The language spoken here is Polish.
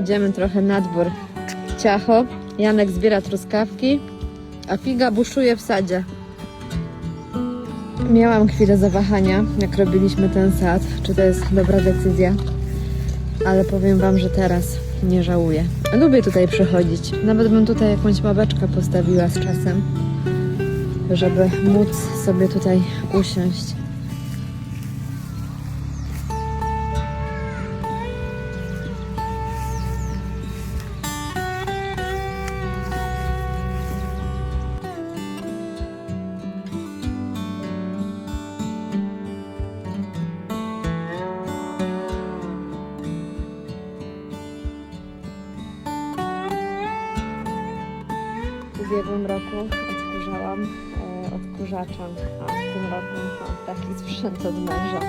idziemy trochę na dwór. Ciacho, Janek zbiera truskawki, a Figa buszuje w sadzie. Miałam chwilę zawahania, jak robiliśmy ten sad, czy to jest dobra decyzja, ale powiem Wam, że teraz nie żałuję. Lubię tutaj przychodzić. Nawet bym tutaj jakąś ławeczkę postawiła z czasem, żeby móc sobie tutaj usiąść. Ubiegłym roku odkurzałam e, a w tym roku mam taki sprzęt od męża.